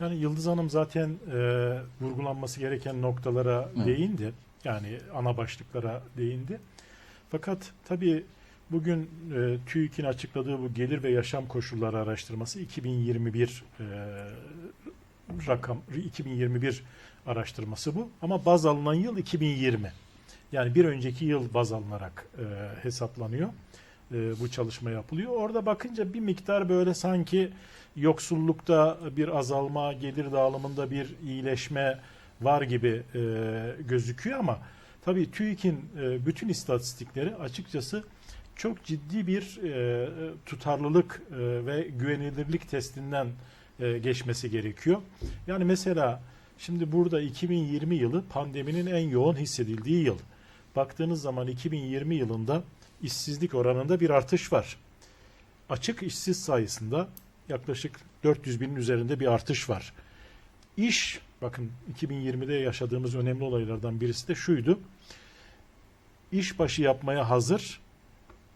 Yani Yıldız Hanım zaten e, vurgulanması gereken noktalara Evet. değindi. Yani ana başlıklara değindi. Fakat tabii bugün e, TÜİK'in açıkladığı bu gelir ve yaşam koşulları araştırması 2021 e, rakam 2021 araştırması bu. Ama baz alınan yıl 2020. Yani bir önceki yıl baz alınarak e, hesaplanıyor. E, bu çalışma yapılıyor. Orada bakınca bir miktar böyle sanki yoksullukta bir azalma, gelir dağılımında bir iyileşme var gibi e, gözüküyor ama tabii TÜİK'in e, bütün istatistikleri açıkçası çok ciddi bir e, tutarlılık e, ve güvenilirlik testinden e, geçmesi gerekiyor. Yani mesela şimdi burada 2020 yılı pandeminin en yoğun hissedildiği yıl. Baktığınız zaman 2020 yılında işsizlik oranında bir artış var. Açık işsiz sayısında yaklaşık 400 binin üzerinde bir artış var. İş, bakın 2020'de yaşadığımız önemli olaylardan birisi de şuydu. İş başı yapmaya hazır,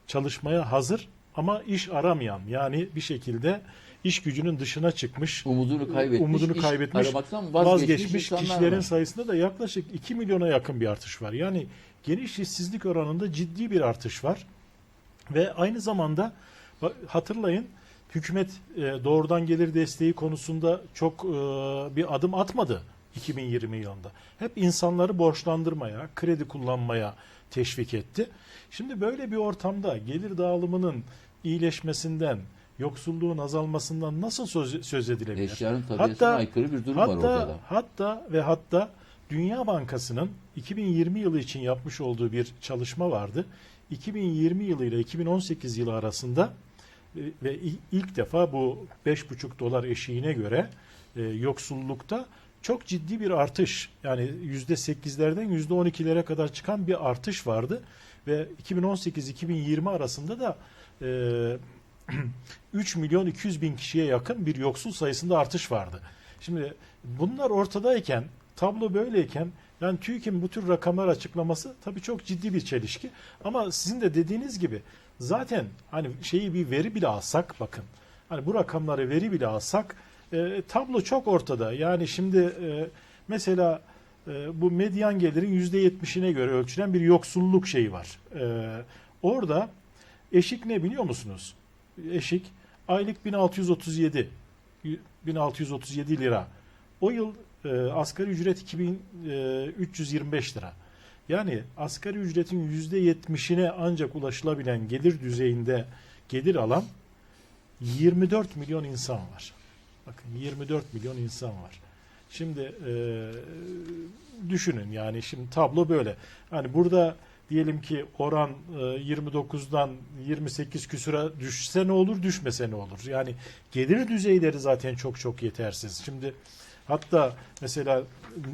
çalışmaya hazır ama iş aramayan yani bir şekilde iş gücünün dışına çıkmış, Umudunu kaybetmiş, Umudunu iş kaybetmiş, aramaktan vazgeçmiş, vazgeçmiş kişilerin var. sayısında da yaklaşık 2 milyona yakın bir artış var. Yani geniş işsizlik oranında ciddi bir artış var. Ve aynı zamanda hatırlayın hükümet e, doğrudan gelir desteği konusunda çok e, bir adım atmadı 2020 yılında. Hep insanları borçlandırmaya, kredi kullanmaya teşvik etti. Şimdi böyle bir ortamda gelir dağılımının iyileşmesinden, yoksulluğun azalmasından nasıl söz, söz edilebilir? Eşyanın tabiatına Hatta- aykırı bir durum var Hatta ortada. hatta ve hatta Dünya Bankası'nın 2020 yılı için yapmış olduğu bir çalışma vardı. 2020 yılı ile 2018 yılı arasında e, ve ilk defa bu 5,5 dolar eşiğine göre e, yoksullukta çok ciddi bir artış yani %8'lerden %12'lere kadar çıkan bir artış vardı ve 2018-2020 arasında da e, 3 milyon 200 bin kişiye yakın bir yoksul sayısında artış vardı. Şimdi bunlar ortadayken, tablo böyleyken yani TÜİK'in bu tür rakamlar açıklaması tabii çok ciddi bir çelişki. Ama sizin de dediğiniz gibi zaten hani şeyi bir veri bile alsak bakın. Hani bu rakamları veri bile alsak e, tablo çok ortada. Yani şimdi e, mesela e, bu medyan gelirin %70'ine göre ölçülen bir yoksulluk şeyi var. E, orada eşik ne biliyor musunuz? Eşik aylık 1637 1637 lira. O yıl e, asgari ücret 2325 lira. Yani asgari ücretin %70'ine ancak ulaşılabilen gelir düzeyinde gelir alan 24 milyon insan var. Bakın 24 milyon insan var. Şimdi e, düşünün yani şimdi tablo böyle. Hani burada diyelim ki oran e, 29'dan 28 küsura düşse ne olur düşmese ne olur. Yani gelir düzeyleri zaten çok çok yetersiz. Şimdi hatta mesela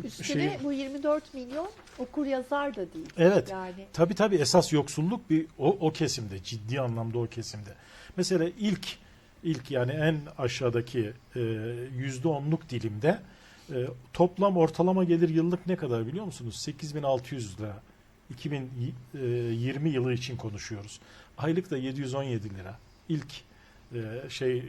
Üstüne şey bu 24 milyon okur yazar da değil. Evet. Yani Tabii tabii esas yoksulluk bir o, o kesimde ciddi anlamda o kesimde. Mesela ilk ilk yani en aşağıdaki e, yüzde onluk dilimde e, toplam ortalama gelir yıllık ne kadar biliyor musunuz? 8600 lira. 2020 yılı için konuşuyoruz. Aylık da 717 lira. İlk e, şey e,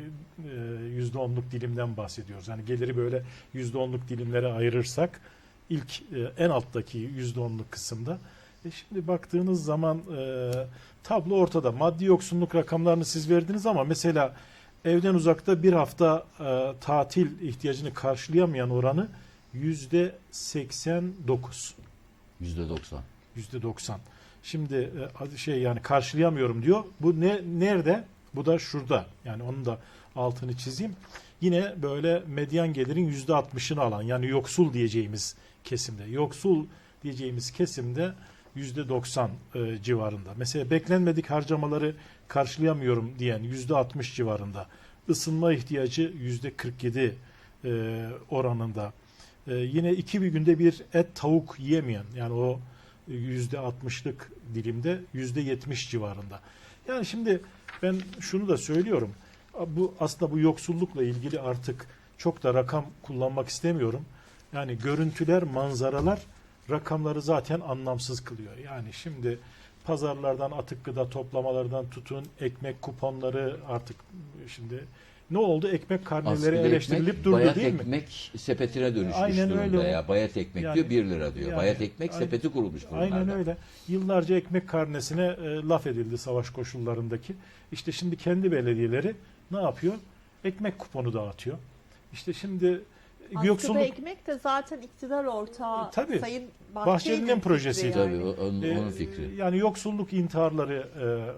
yüzde onluk dilimden bahsediyoruz. Yani geliri böyle yüzde onluk dilimlere ayırırsak ilk e, en alttaki yüzde onluk kısımda. E şimdi baktığınız zaman e, tablo ortada. Maddi yoksunluk rakamlarını siz verdiniz ama mesela evden uzakta bir hafta e, tatil ihtiyacını karşılayamayan oranı yüzde 89. %90. Yüzde 90. Şimdi e, şey yani karşılayamıyorum diyor. Bu ne nerede? Bu da şurada. Yani onun da altını çizeyim. Yine böyle medyan gelirin yüzde 60'ını alan yani yoksul diyeceğimiz kesimde. Yoksul diyeceğimiz kesimde yüzde 90 e, civarında. Mesela beklenmedik harcamaları karşılayamıyorum diyen yüzde 60 civarında. Isınma ihtiyacı yüzde 47 e, oranında. Yine iki bir günde bir et tavuk yiyemeyen yani o 60'lık dilimde yüzde 70 civarında. Yani şimdi ben şunu da söylüyorum. Bu aslında bu yoksullukla ilgili artık çok da rakam kullanmak istemiyorum. Yani görüntüler, manzaralar rakamları zaten anlamsız kılıyor. Yani şimdi pazarlardan atık gıda toplamalardan tutun ekmek kuponları artık şimdi ne oldu? Ekmek karneleri Askıda eleştirilip ekmek, durdu bayat değil mi? ekmek sepetine dönüşmüş Aynen durumda öyle. ya. Bayat ekmek Yani- diyor 1 lira diyor. yani- bayat ekmek aynen- sepeti kurulmuş durumlarda. Aynen öyle. Yıllarca ekmek karnesine e, laf edildi savaş koşullarındaki. İşte şimdi kendi belediyeleri ne yapıyor? Ekmek kuponu dağıtıyor. İşte şimdi Askıda yoksulluk ekmek de zaten iktidar ortağı E, tabii. Sayın Bahçeli'nin Bahçeli'nin projesiydi. fikri Tabii yani. o- onun, e, onun fikri. yani yoksulluk intiharları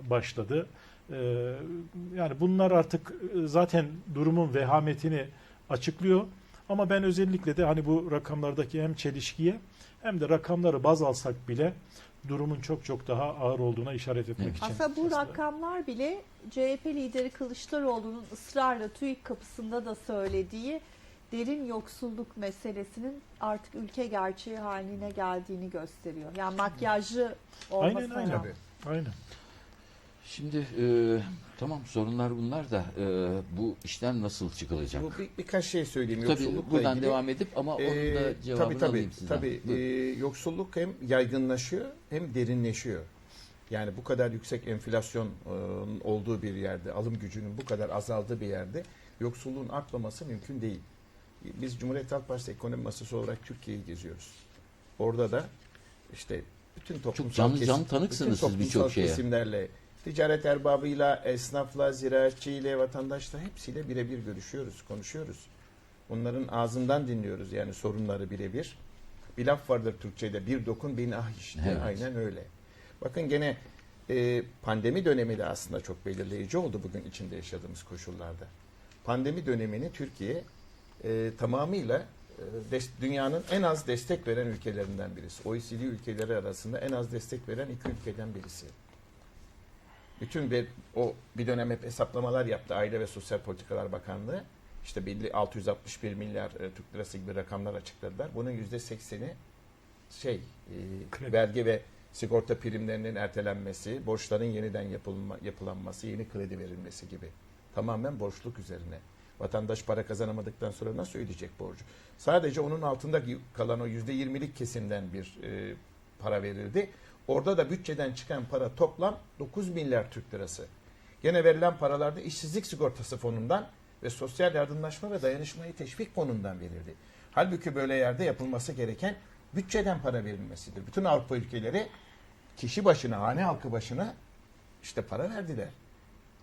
e, başladı. E, yani bunlar artık e, zaten durumun vehametini açıklıyor. Ama ben özellikle de hani bu rakamlardaki hem çelişkiye hem de rakamları baz alsak bile durumun çok çok daha ağır olduğuna işaret etmek Evet. için. Aslında bu rakamlar bile CHP lideri Kılıçdaroğlu'nun ısrarla TÜİK kapısında da söylediği derin yoksulluk meselesinin artık ülke gerçeği haline geldiğini gösteriyor. Yani makyajlı olmasına Aynen, aynen. Aynen. Şimdi e, tamam sorunlar bunlar da e, bu işten nasıl çıkılacak? Bu bir, birkaç şey söyleyeyim Tabii yoksullukla buradan ilgili. devam edip ama onun Ee, da cevabını tabii, tabii, alayım sizden. Tabii. Ee, yoksulluk hem yaygınlaşıyor hem derinleşiyor. Yani bu kadar yüksek enflasyon e, olduğu bir yerde, alım gücünün bu kadar azaldığı bir yerde yoksulluğun artmaması mümkün değil. Biz Cumhuriyet Halk Partisi Ekonomi Masası olarak Türkiye'yi geziyoruz. Orada da işte bütün toplumsal canlı- kesim- canlı tanıksınız bütün siz birçok toplumsal şeye. kesimlerle, ticaret erbabıyla, esnafla, ziraatçıyla, vatandaşla hepsiyle birebir görüşüyoruz, konuşuyoruz. Onların ağzından dinliyoruz yani sorunları birebir. Bir laf vardır Türkçe'de bir dokun bin ah işte Evet. aynen öyle. Bakın gene e, pandemi dönemi de aslında çok belirleyici oldu bugün içinde yaşadığımız koşullarda. Pandemi dönemini Türkiye e, tamamıyla e, dünyanın en az destek veren ülkelerinden birisi. OECD ülkeleri arasında en az destek veren iki ülkeden birisi. Bütün bir o bir dönem hep hesaplamalar yaptı Aile ve Sosyal Politikalar Bakanlığı. İşte belli 661 milyar e, Türk lirası gibi rakamlar açıkladılar. Bunun yüzde sekseni şey e, vergi ve sigorta primlerinin ertelenmesi, borçların yeniden yapılma, yapılanması, yeni kredi verilmesi gibi. Tamamen borçluk üzerine. Vatandaş para kazanamadıktan sonra nasıl ödeyecek borcu? Sadece onun altında kalan o yüzde yirmilik kesimden bir e, para verildi. Orada da bütçeden çıkan para toplam 9 milyar Türk lirası. Gene verilen paralarda işsizlik sigortası fonundan ve sosyal yardımlaşma ve dayanışmayı teşvik fonundan verildi. Halbuki böyle yerde yapılması gereken bütçeden para verilmesidir. Bütün Avrupa ülkeleri kişi başına, hane halkı başına işte para verdiler.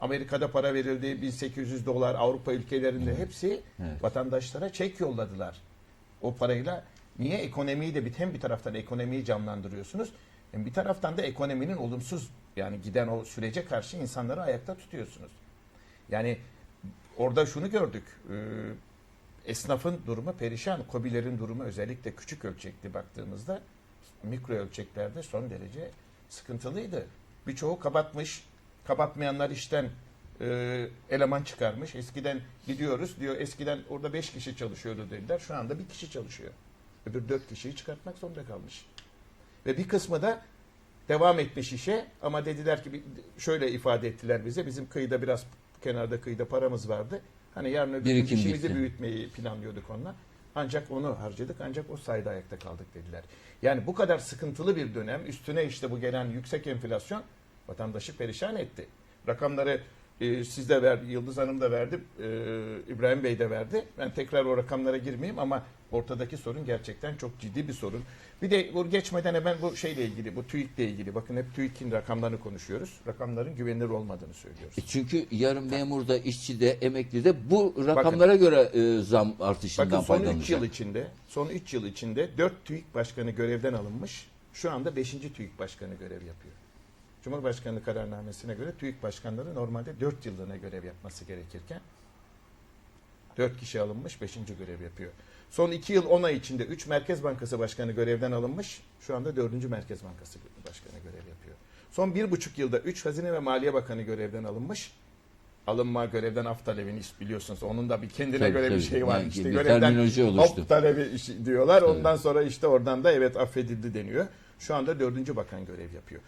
Amerika'da para verildi, 1800 dolar, Avrupa ülkelerinde hepsi Evet. vatandaşlara çek yolladılar. O parayla niye ekonomiyi de bir hem bir taraftan ekonomiyi canlandırıyorsunuz bir taraftan da ekonominin olumsuz yani giden o sürece karşı insanları ayakta tutuyorsunuz. Yani orada şunu gördük. e, esnafın durumu perişan. Kobilerin durumu özellikle küçük ölçekli baktığımızda mikro ölçeklerde son derece sıkıntılıydı. Birçoğu kapatmış. Kapatmayanlar işten e, eleman çıkarmış. Eskiden gidiyoruz diyor eskiden orada 5 kişi çalışıyordu dediler. Şu anda bir kişi çalışıyor. Öbür 4 kişiyi çıkartmak zorunda kalmış. Ve bir kısmı da devam etmiş işe ama dediler ki şöyle ifade ettiler bize bizim kıyıda biraz kenarda kıyıda paramız vardı. Hani yarın öbür gün işimizi bitti. büyütmeyi planlıyorduk onunla. Ancak onu harcadık ancak o sayede ayakta kaldık dediler. Yani bu kadar sıkıntılı bir dönem üstüne işte bu gelen yüksek enflasyon vatandaşı perişan etti. Rakamları e, siz de verdi, Yıldız Hanım da verdi, e, İbrahim Bey de verdi. Ben tekrar o rakamlara girmeyeyim ama ortadaki sorun gerçekten çok ciddi bir sorun. Bir de bu geçmeden hemen bu şeyle ilgili, bu TÜİK'le ilgili. Bakın hep TÜİK'in rakamlarını konuşuyoruz. Rakamların güvenilir olmadığını söylüyoruz. E çünkü yarın memurda, işçide, emeklide bu rakamlara göre e, zam artışından Bakın son 3 faydalanacak. yıl içinde, son 3 yıl içinde 4 TÜİK başkanı görevden alınmış. Şu anda 5. TÜİK başkanı görev yapıyor. Cumhurbaşkanlığı kararnamesine göre TÜİK başkanları normalde 4 yıllığına görev yapması gerekirken 4 kişi alınmış 5. görev yapıyor. Son 2 yıl 10 ay içinde 3 Merkez Bankası Başkanı görevden alınmış. Şu anda 4. Merkez Bankası Başkanı görev yapıyor. Son 1,5 yılda 3 Hazine ve Maliye Bakanı görevden alınmış. Alınma görevden af talebini biliyorsunuz. Onun da bir kendine Tabii, göre bir tabii. şey var. Yani işte bir görevden oluştu. af talebi diyorlar. Ondan sonra işte oradan da evet affedildi deniyor. Şu anda dördüncü bakan görev yapıyor.